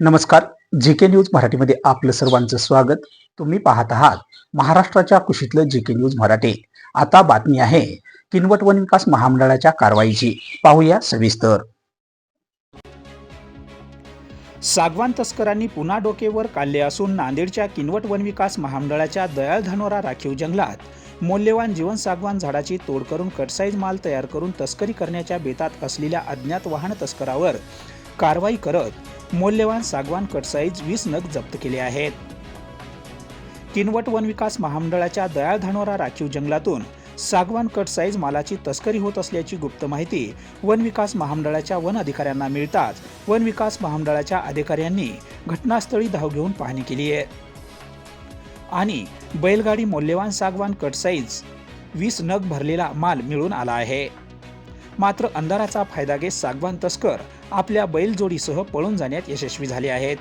नमस्कार जी K news मराठीमध्ये आपलं सर्वांचं स्वागत. तुम्ही पाहत आहात महाराष्ट्राच्या कुशीतलं जी के न्यूज मराठी. आता बातमी आहे किनवट वन विकास महामंडळाच्या कारवाईची. पाहूया सविस्तर. सागवान तस्करांनी पुन्हा डोकेवर काढले असून नांदेडच्या किनवट वन विकास महामंडळाच्या दयालधानोरा राखीव जंगलात मौल्यवान जीवन सागवान झाडाची तोड करून कटसाईज माल तयार करून तस्करी करण्याच्या बेतात असलेल्या अज्ञात वाहन तस्करावर कारवाई करत मौल्यवान सागवान कटसाईज वीस नग जप्त केले आहेत. किनवट वन विकास महामंडळाच्या दयाळ धानोरा राखीव जंगलातून सागवान कट साईज मालाची तस्करी होत असल्याची गुप्त माहिती वन विकास महामंडळाच्या वन अधिकाऱ्यांना मिळताच वन विकास महामंडळाच्या अधिकाऱ्यांनी घटनास्थळी धाव घेऊन पाहणी केली आहे. आणि बैलगाडी मौल्यवान सागवान कट साईज वीस नग भरलेला माल मिळून आला आहे. मात्र अंधाराचा फायदा घेत सागवान तस्कर आपल्या बैलजोडीसह पळून जाण्यात यशस्वी झाले आहेत.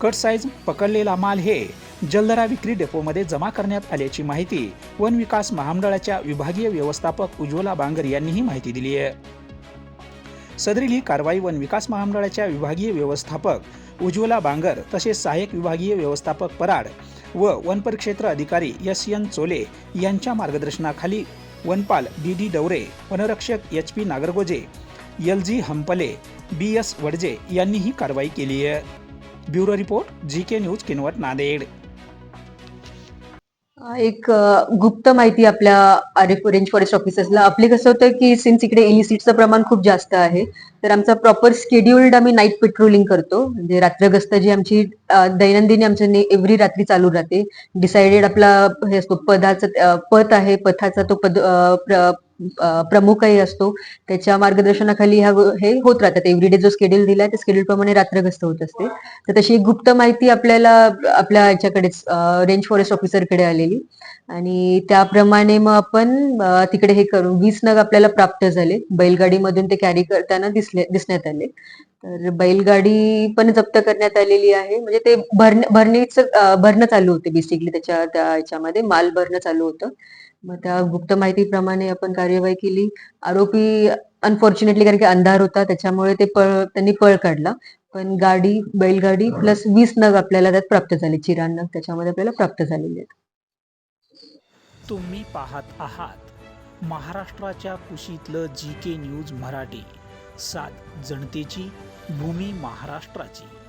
कट साईज पकडलेला माल हे जलदरा विक्री डेपोमध्ये जमा करण्यात आल्याची माहिती वन विकास महामंडळाच्या विभागीय व्यवस्थापक उज्ज्वला बांगर यांनीही माहिती दिली आहे. सदरील ही कारवाई वन विकास महामंडळाच्या विभागीय व्यवस्थापक उज्ज्वला बांगर तसेच सहाय्यक विभागीय व्यवस्थापक पराड व वनपरिक्षेत्र अधिकारी एस एन चोले यांच्या मार्गदर्शनाखाली वनपाल डी डी डवरे वनरक्षक H P Nagargoje L G Hampale B S Wadje यांनी ही कारवाई केली आहे. Bureau report G K news Kinwat Nanded. एक गुप्त माहिती आपल्या आर एफ रेंज फॉरेस्ट ऑफिसर्सला. आपले कसं होतं की सिन्स इकडे इलिसिटचं प्रमाण खूप जास्त आहे तर आमचा प्रॉपर स्केड्युल्ड आम्ही नाईट पेट्रोलिंग करतो. म्हणजे रात्र गस्त जी आमची दैनंदिनी आमच्या एव्हरी रात्री चालू राहते. डिसाइडेड आपला हे असतो पदाचा पथ आहे. पथाचा तो पद प्रमुखही असतो. त्याच्या मार्गदर्शनाखाली ह्या हे होत राहतात एव्हरीडे जो स्केड्यूल दिलाय त्या स्केड्यूल प्रमाणे रात्रग्रस्त होत असते. तर तशी एक गुप्त माहिती आपल्याला आपल्या याच्याकडे रेंज फॉरेस्ट ऑफिसरकडे आलेली. आणि त्याप्रमाणे मग आपण तिकडे हे करून वीस नग आपल्याला प्राप्त झाले. बैलगाडीमधून ते कॅरी करताना दिसले दिसण्यात आले. तर बैलगाडी पण जप्त करण्यात आलेली आहे. म्हणजे ते भरण भरणीच भरणं चालू होते बेसिकली त्याच्या त्या याच्यामध्ये. माल भरणं चालू होतं. मग त्या गुप्त माहितीप्रमाणे आपण कार्यवाही केली. आरोपी अनफॉर्च्युनेटली कारण की अंधार होता. त्याच्यामुळे ते पळ त्यांनी पळ काढला. पण गाडी बैलगाडी प्लस वीस नग आपल्याला त्यात प्राप्त झाले. चिरान नग त्याच्यामध्ये आपल्याला प्राप्त झालेले आहेत. तुम्ही पाहत आहात महाराष्ट्राच्या कुशीतलं जी के न्यूज मराठी. सात जनतेची भूमी महाराष्ट्राची.